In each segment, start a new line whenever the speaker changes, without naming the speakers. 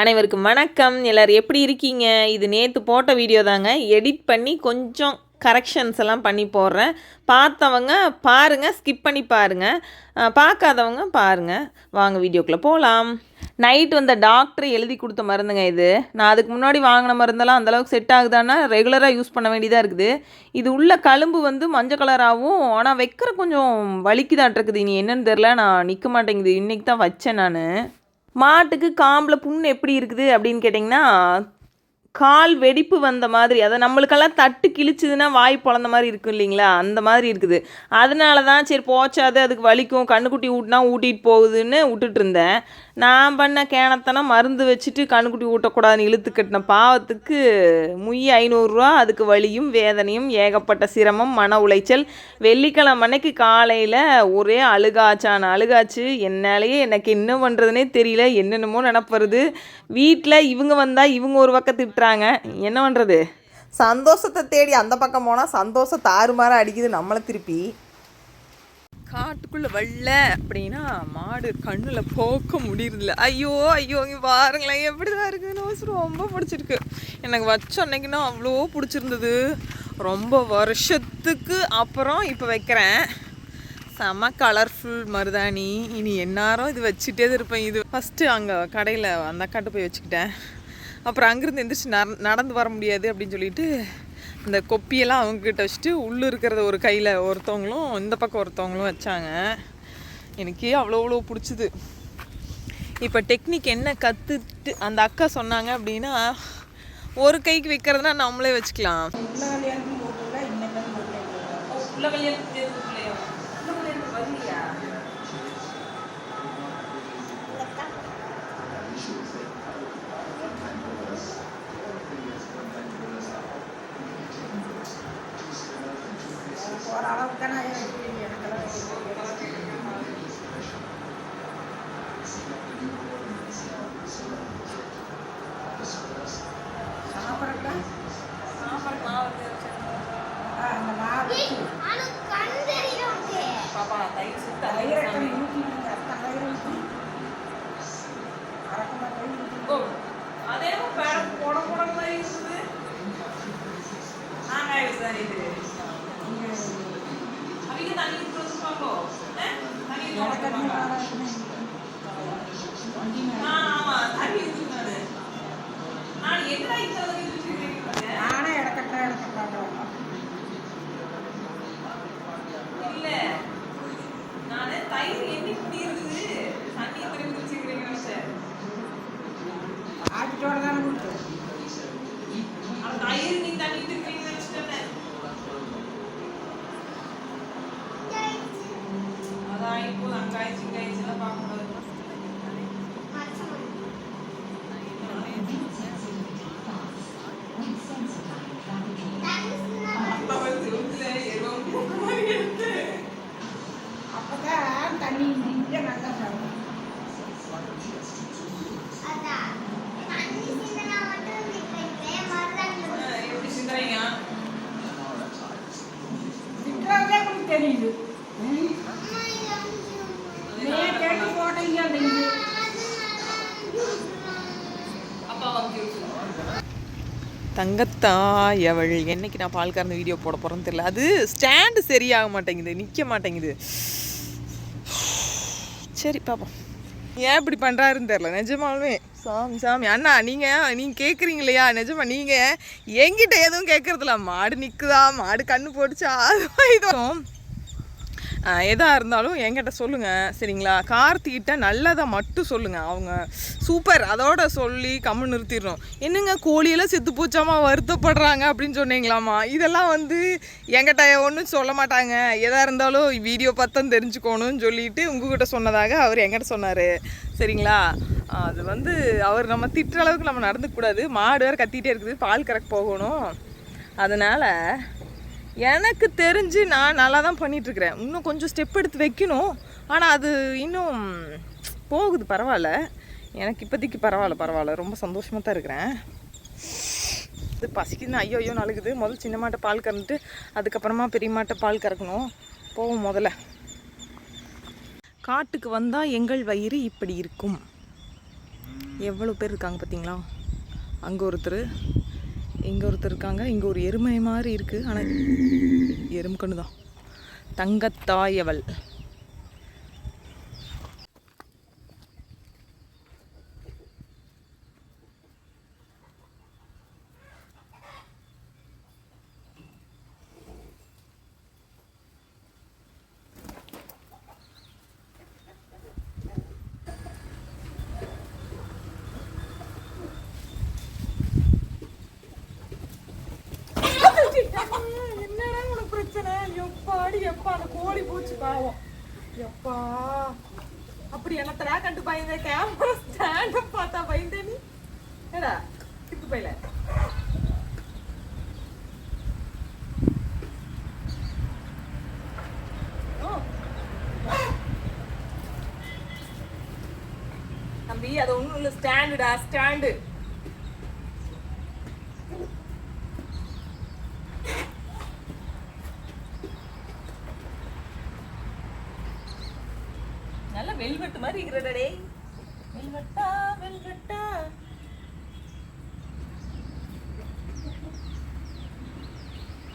அனைவருக்கும் வணக்கம். எல்லோரும் எப்படி இருக்கீங்க? இது நேற்று போட்ட வீடியோ தாங்க. எடிட் பண்ணி கொஞ்சம் கரெக்ஷன்ஸ் எல்லாம் பண்ணி போடுறேன். பார்த்தவங்க பாருங்கள் ஸ்கிப் பண்ணி பாருங்கள் பார்க்காதவங்க பாருங்கள் வாங்க வீடியோக்குள்ளே போகலாம் நைட் வந்த டாக்டர் எழுதி கொடுத்த மருந்துங்க இது. நான் அதுக்கு முன்னாடி வாங்கின மருந்தெல்லாம் அந்தளவுக்கு செட் ஆகுதான்னா ரெகுலராக யூஸ் பண்ண வேண்டியதாக இருக்குது. இது உள்ள கழும்பு வந்து மஞ்சள் கலராகவும் ஆனால் வைக்கிற கொஞ்சம் வலிக்குதாட்டிருக்குது இனி என்னன்னு தெரில நான் நிற்க மாட்டேங்குது. இன்றைக்கி தான் வச்சேன் நான். மாட்டுக்கு காம்பில் புண் எப்படி இருக்குது அப்படின்னு கேட்டிங்கன்னா கால் வெடிப்பு வந்த மாதிரி அதை நம்மளுக்கெல்லாம் தட்டு கிழிச்சிதுன்னா வாய் பொழந்த மாதிரி இருக்கும் இல்லைங்களா? அந்த மாதிரி இருக்குது. அதனால தான் சரி போச்சாது அதுக்கு வலிக்கும் கண்ணுக்குட்டி ஊட்டினா ஊட்டிகிட்டு போகுதுன்னு விட்டுட்டு இருந்தேன் நான் பண்ண கேனத்தனம் மருந்து வச்சுட்டு கண்ணுக்குட்டி ஊட்டக்கூடாதுன்னு இழுத்து கட்டின பாவத்துக்கு முய் ஐநூறுரூவா அதுக்கு வலியும் வேதனையும் ஏகப்பட்ட சிரமம் மன உளைச்சல். வெள்ளிக்கிழமை அன்னைக்கு காலையில் ஒரே அழுகாச்சான அழுகாச்சு என்னாலேயே எனக்கு என்ன பண்ணுறதுனே தெரியல என்னென்னமோ நினப்புறது வீட்டில் இவங்க வந்தால் இவங்க ஒரு பக்கம் திட்டுறாங்க. என்ன பண்ணுறது சந்தோஷத்தை தேடி அந்த பக்கம் போனால் சந்தோஷம் தாறுமாற அடிக்குது நம்மளை திருப்பி. காட்டுக்குள்ளே வரல அப்படின்னா மாடு கண்ணில் போக்க முடியறதில்ல. ஐயோ ஐயோ இங்கே பாருங்களேன். எப்படி தான் இருக்குது நோஸ் ரொம்ப பிடிச்சிருக்கு. எனக்கு வச்ச அன்னைக்குன்னா அவ்வளோ பிடிச்சிருந்தது. ரொம்ப வருஷத்துக்கு அப்புறம் இப்போ வைக்கிறேன். செம கலர்ஃபுல் மருதாணி. இனி எந்நேரம் இது வச்சுட்டே தான் இருப்பேன். இது ஃபஸ்ட்டு அங்கே கடையில் அந்த அக்காட்ட போய் வச்சுக்கிட்டேன். அப்புறம் அங்கேருந்து எந்திரிச்சு நடந்து வர முடியாது அப்படின்னு சொல்லிட்டு இந்த கொப்பியெல்லாம் அவங்கக்கிட்ட வச்சுட்டு உள்ளே இருக்கிறத ஒரு கையில் ஒருத்தவங்களும் இந்த பக்கம் ஒருத்தவங்களும் வச்சாங்க. எனக்கு அவ்வளோ அவ்வளோ பிடிச்சிது. இப்போ டெக்னிக் என்ன கற்றுட்டு அந்த அக்கா சொன்னாங்க அப்படின்னா ஒரு கைக்கு வைக்கிறதுனா நம்மளே வச்சுக்கலாம். உள்ள கல்யாணத்துக்கு ஆங்க சார் அவங்க தண்ணி கொடுத்துருப்பாங்களோ தண்ணி கொடுத்துருப்பாங்க ஆமா தண்ணி ஊத்துறாரு நான் எங்கடா இந்த அளவுக்கு ஊத்திருக்கேன் இல்ல நானு தயிர் எண்ணி குடி இருக்குது தண்ணி எத்தனை குடிச்சிருக்கீங்க நினைச்சேன் அந்த தயிர் நீ தண்ணி ஊத்திருக்கீங்க நினைச்சிட்டேன் அதான் இப்போ அங்காய்ச்சி காய்ச்சி எல்லாம் பார்க்கக்கூடாது அப்பா வந்து செவுத்துல எருவம் போட்ட மாதிரி எடுத்து எப்படி சிந்தனைங்க
தெரியுது நீ கேட்டு போட்டீங்க
அப்பா வந்து தங்கத்தாய் அவள் என்னைக்கு நான் பால் கறந்து வீடியோ போட போகிறேன்னு தெரியல. அது ஸ்டாண்டு சரியாக மாட்டேங்குது நிற்க மாட்டேங்குது. சரி பாப்போம். ஏன் இப்படி பண்ணுறாருன்னு தெரில நிஜமாலுமே. சாமி சாமி. அண்ணா நீங்கள் நீங்கள் கேட்குறீங்க இல்லையா நிஜமா நீங்கள் என்கிட்ட எதுவும் கேட்குறதில்ல மாடு நிற்குதா மாடு கண்ணு போட்டுச்சா? அது இதுவும் எதாக இருந்தாலும் என்கிட்ட சொல்லுங்கள் சரிங்களா? கார்த்திகிட்ட நல்லதை மட்டும் சொல்லுங்கள் அவங்க சூப்பர். அதோட சொல்லி கம்மு நிறுத்திடுறோம் என்னங்க கோழியெல்லாம் செத்து போச்சாமா? வருத்தப்படுறாங்க அப்படின்னு சொன்னீங்களாமா இதெல்லாம் வந்து என்கிட்ட ஒன்றும் சொல்ல மாட்டாங்க. எதாக இருந்தாலும் வீடியோ பார்த்தா தெரிஞ்சுக்கணும்னு சொல்லிட்டு உங்ககிட்ட சொன்னதாக அவர் என்கிட்ட சொன்னார். சரிங்களா? அது வந்து அவர் நம்ம திட்டுற அளவுக்கு நம்ம நடந்துக்கூடாது மாடு வேறு கத்திகிட்டே இருக்குது. பால் கறக்க போகணும். அதனால் எனக்கு தெரிஞ்சு நான் நல்லா தான் பண்ணிகிட்ருக்கிறேன் இன்னும் கொஞ்சம் ஸ்டெப் எடுத்து வைக்கணும். ஆனால் அது இன்னும் போகுது பரவாயில்ல. எனக்கு இப்போதைக்கு பரவாயில்ல பரவாயில்ல. ரொம்ப சந்தோஷமாக தான் இருக்கிறேன். இது பசிக்குதுன்னு ஐயோ ஐயோ நழுகுது. முதல் சின்ன மாட்டை பால் கறந்துட்டு அதுக்கப்புறமா பெரிய மாட்டை பால் கறக்கணும். போவோம் முதல்ல. காட்டுக்கு வந்தால் எங்கள் வயிறு இப்படி இருக்கும். எவ்வளோ பேர் இருக்காங்க பார்த்தீங்களா? அங்கே ஒருத்தர் இங்கே ஒருத்தர் இருக்காங்க. இங்கே ஒரு எருமை மாதிரி இருக்குது ஆனால் எறும்பு கண்ணு தான் தங்கத்தாயவள் என்னடா உனக்கு பிரச்சனை எப்பாடி எப்பா அந்த கோழி பூச்சி பாவம். எப்பா அப்படி என்னத்தடா கண்டு பயந்த கேமரா ஸ்டாண்ட பார்த்தா பயந்த நீ. ஏடா கிட்டு போயில. தம்பி அது ஒன்றும் இல்லை ஸ்டாண்டுடா ஸ்டாண்டு மாதிரி இருக்கிறடே வெல்வெட்டா வெல்வெட்டா.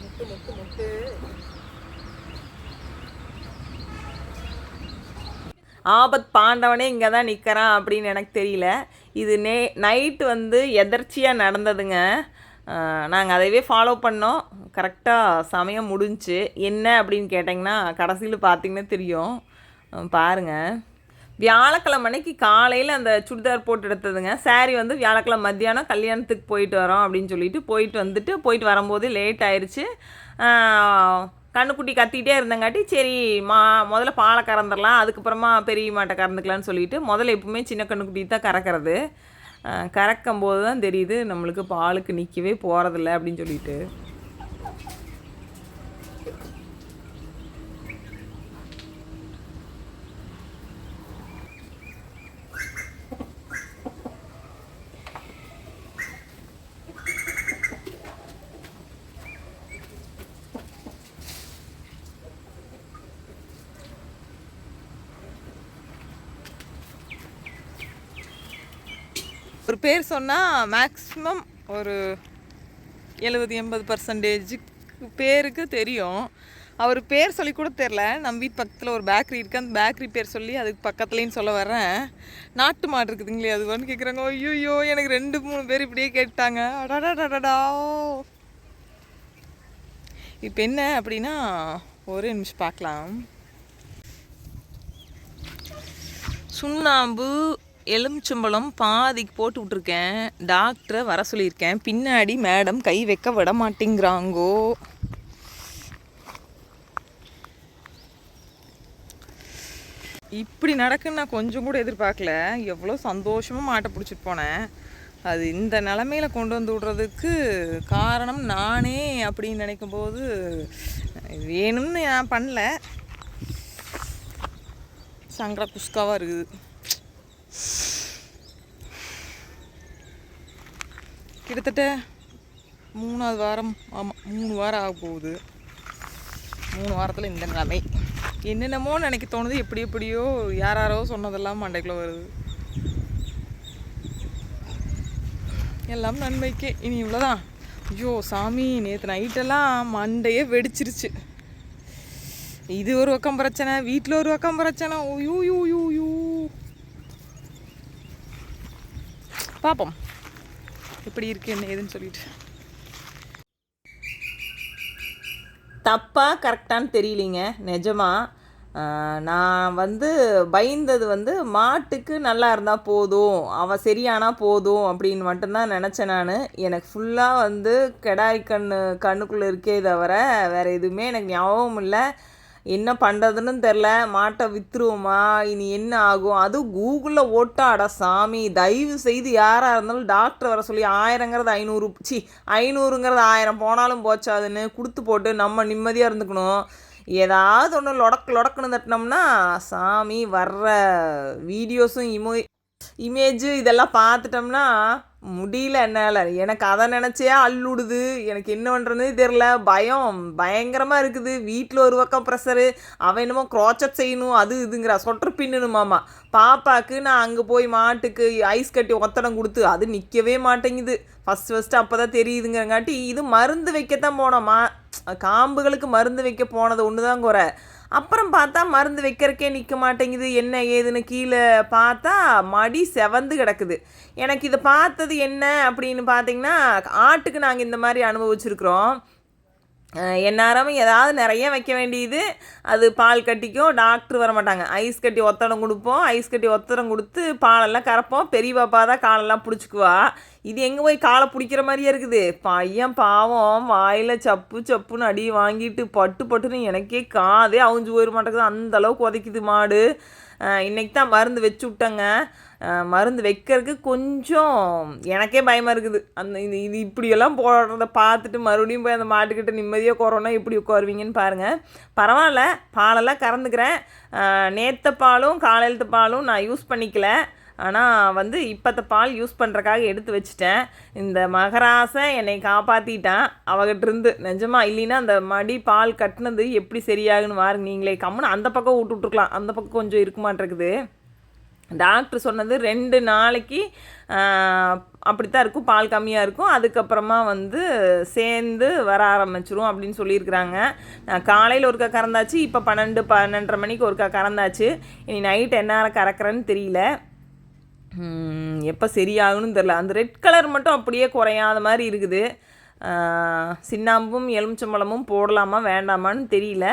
முட்டு முட்டு முட்டு ஆபத் பாண்டவனே இங்கே தான் நிற்கிறான் அப்படின்னு எனக்கு தெரியல. இது நே நைட்டு வந்து எதர்ச்சியாக நடந்ததுங்க. நாங்கள் அதைவே ஃபாலோ பண்ணோம். கரெக்டாக சமயம் முடிஞ்சுச்சு என்ன அப்படின்னு கேட்டிங்கன்னா கடைசியில் பார்த்தீங்கன்னா தெரியும். பாருங்கள் பாருங்க. வியாழக்கிழமை அன்னைக்கு காலையில் அந்த சுடிதார் போட்டு எடுத்ததுங்க. சாரீ வந்து வியாழக்கிழமை மத்தியானம் கல்யாணத்துக்கு போயிட்டு வரோம் அப்படின்னு சொல்லிட்டு போயிட்டு வந்துட்டு போயிட்டு வரும்போது லேட் ஆயிடுச்சு கண்ணுக்குட்டி கத்திக்கிட்டே இருந்தங்காட்டி சரி மா முதல்ல பாலை கறந்துடலாம் அதுக்கப்புறமா பெரிய மாட்டை கறந்துக்கலாம்னு சொல்லிட்டு முதல்ல எப்பவுமே சின்ன கண்ணுக்குட்டி தான் கறக்கிறது. கறக்கும்போது கறக்கும் போது தான் தெரியுது நம்மளுக்கு பாலுக்கு நிற்கவே போகிறதில்ல அப்படின்னு சொல்லிட்டு. ஒரு பேர் சொன்னால் மேக்ஸிமம் ஒரு எழுபது எண்பது பர்சன்டேஜுக்கு பேருக்கு தெரியும். அவர் பேர் சொல்லி கூட தெரில நம்ம வீட்டு பக்கத்தில் ஒரு பேக்கரி இருக்குது அந்த பேக்கரி பேர் சொல்லி அதுக்கு பக்கத்துலேன்னு சொல்ல வரேன் நாட்டு மாடு இருக்குதுங்களே அதுவான்னு கேட்குறாங்க ஐயோ எனக்கு ரெண்டு மூணு பேர் இப்படியே கேட்டாங்க. அடாடாடாடா இப்போ என்ன அப்படின்னா ஒரே நிமிஷம் பார்க்கலாம். சுண்ணாம்பு எலுமிச்சம்பழம் பாதிக்கு போட்டு விட்ருக்கேன் டாக்டரை வர சொல்லியிருக்கேன். பின்னாடி மேடம் கை வைக்க விட மாட்டேங்கிறாங்கோ. இப்படி நடக்குன்னு நான் கொஞ்சம் கூட எதிர்பார்க்கல. எவ்வளோ சந்தோஷமாக மாட்டை பிடிச்சிட்டு போனேன். அது இந்த நிலமையில கொண்டு வந்து விடுறதுக்கு காரணம் நானே அப்படின்னு நினைக்கும் போது வேணும்னு நான் பண்ணல. சங்கட குஸ்காவாக இருக்குது. கிட்டத்தட்ட மூணாவது வாரம் ஆமாம் மூணு வாரம் ஆக போகுது. மூணு வாரத்தில் இந்த நிலைமை. என்னென்னமோ நினைக்க தோணுது. எப்படி எப்படியோ யார் யாரோ சொன்னதெல்லாம் மண்டைக்குள்ளே வருது. எல்லாம் நன்மைக்கே. இனி இவ்வளோதான் ஐயோ சாமி நேற்று நைட்டெல்லாம் மண்டையே வெடிச்சிருச்சு. இது ஒரு பக்கம் பிரச்சனை வீட்டில் ஒரு பக்கம் பிரச்சனை. யூ யூ யூ யூ பார்ப்போம் எப்படி இருக்கு என்ன ஏதுன்னு சொல்லிட்டு. தப்பா கரெக்டான்னு தெரியலிங்க. நிஜமா நான் வந்து பயந்தது வந்து மாட்டுக்கு நல்லா இருந்தால் போதும் அவன் சரியானா போதும் அப்படின்னு மட்டும்தான் நினச்சேன் நான். எனக்கு ஃபுல்லாக வந்து கெடாய் கண்ணு கண்ணுக்குள்ளே இருக்கே தவிர வேறு எதுவுமே எனக்கு ஞாபகம் இல்லை. என்ன பண்ணுறதுன்னு தெரில மாட்டை விற்றுருவோமா இனி என்ன ஆகும்? அதுவும் கூகுளில் ஓட்டா சாமி. தயவு செய்து யாராக இருந்தாலும் டாக்டர் வர சொல்லி ஆயிரங்கிறது ஐநூறு. சி ஐநூறுங்கிறது ஆயிரம். போனாலும் போச்சாதுன்னு கொடுத்து போட்டு நம்ம நிம்மதியாக இருந்துக்கணும். ஏதாவது ஒன்று லொடக்கு லொடக்குன்னு தட்டினோம்னா சாமி வர்ற வீடியோஸும் இமோ இமேஜு இதெல்லாம் பார்த்துட்டோம்னா முடியல என்னால். எனக்கு அதை நினச்சே அள்ளுடுது. எனக்கு என்ன பண்ணுறதுனே தெரில பயம் பயங்கரமாக இருக்குது. வீட்டில் ஒரு பக்கம் ப்ரெஷரு அவன் என்னமோ க்ராச்சப் செய்யணும் அது இதுங்கிறா சொட்டர் பின்னணுமாமா. பாப்பாக்கு நான் அங்கே போய் மாட்டுக்கு ஐஸ் கட்டி ஒத்தடம் கொடுத்து அது நிற்கவே மாட்டேங்குது. ஃபஸ்ட் ஃபஸ்ட்டு அப்போ தான் தெரியுதுங்கிறங்காட்டி இது மருந்து வைக்கத்தான் போனோமா. காம்புகளுக்கு மருந்து வைக்க போனது ஒன்று தான் குறை. அப்புறம் பார்த்தா மருந்து வைக்கிறக்கே நிற்க மாட்டேங்குது. என்ன ஏதுன்னு கீழே பார்த்தா மடி செவந்து கிடக்குது. எனக்கு இதை பார்த்தது என்ன அப்படின்னு பார்த்தீங்கன்னா ஆட்டுக்கு நாங்கள் இந்த மாதிரி அனுபவிச்சிருக்கிறோம். எந்நேரமும் ஏதாவது நிறைய வைக்க வேண்டியது. அது பால் கட்டிக்கும் டாக்டர் வர மாட்டாங்க. ஐஸ் கட்டி ஒத்தடம் கொடுப்போம். ஐஸ் கட்டி ஒத்தடம் கொடுத்து பாலெல்லாம் கறப்போம். பெரிய பாப்பா தான் காலெல்லாம் பிடிச்சிக்குவா. இது எங்கே போய் காலை பிடிக்கிற மாதிரியே இருக்குது. பையன் பாவம் வாயில் சப்பு சப்புன்னு அடி வாங்கிட்டு பட்டு பட்டுன்னு எனக்கே காதே அவிஞ்சு போயிட மாட்டேங்குது. அந்த அளவுக்கு உதைக்குது மாடு. இன்றைக்கி தான் மருந்து வச்சு விட்டேங்க. மருந்து வைக்கிறதுக்கு கொஞ்சம் எனக்கே பயமாக இருக்குது. அந்த இது இது இப்படியெல்லாம் போடுறத பார்த்துட்டு மறுபடியும் போய் அந்த மாட்டுக்கிட்ட நிம்மதியாக குறோன்னா இப்படி உட்காருவீங்கன்னு பாருங்கள் பரவாயில்ல பாலெல்லாம் கறந்துக்கிறேன். நேற்ற பாலும் காலையிலத்த பாலும் நான் யூஸ் பண்ணிக்கல. ஆனால் வந்து இப்போத்த பால் யூஸ் பண்ணுறக்காக எடுத்து வச்சுட்டேன். இந்த மகராசன் என்னை காப்பாற்றிட்டான் அவகிட்ட இருந்து நிஜமா இல்லைன்னா அந்த மடி பால் கட்டினது எப்படி சரியாகுன்னு வாருங்க நீங்களே. கம்முன்னு அந்த பக்கம் விட்டு விட்ருக்கலாம் அந்த பக்கம் கொஞ்சம் இருக்குமாட்டிருக்குது டாக்டர் சொன்னது ரெண்டு நாளைக்கு அப்படித்தான் இருக்கும். பால் கம்மியாக இருக்கும். அதுக்கப்புறமா வந்து சேர்ந்து வர ஆரம்பிச்சிரும் அப்படின்னு சொல்லியிருக்கிறாங்க. நான் காலையில் ஒருக்கா கறந்தாச்சு இப்போ பன்னெண்டு பன்னெண்டரை மணிக்கு ஒருக்கா கறந்தாச்சு. இனி நைட் என்ன கறக்குறேன்னு தெரியல. எப்போ சரியாகணும்னு தெரில அந்த ரெட் கலர் மட்டும் அப்படியே குறையாத மாதிரி இருக்குது. சின்னாம்பும் எலுமிச்சம்பழமும் போடலாமா வேண்டாமான்னு தெரியல.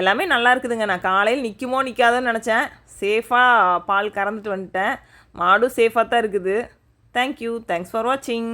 எல்லாமே நல்லா இருக்குதுங்க. நான் காலையில் நிற்குமோ நிற்காதோன்னு நினச்சேன். சேஃபாக பால் கறந்துட்டு வந்துட்டேன். மாடும் சேஃபாக தான் இருக்குது. தேங்க்யூ தேங்க்ஸ் ஃபார் வாட்சிங்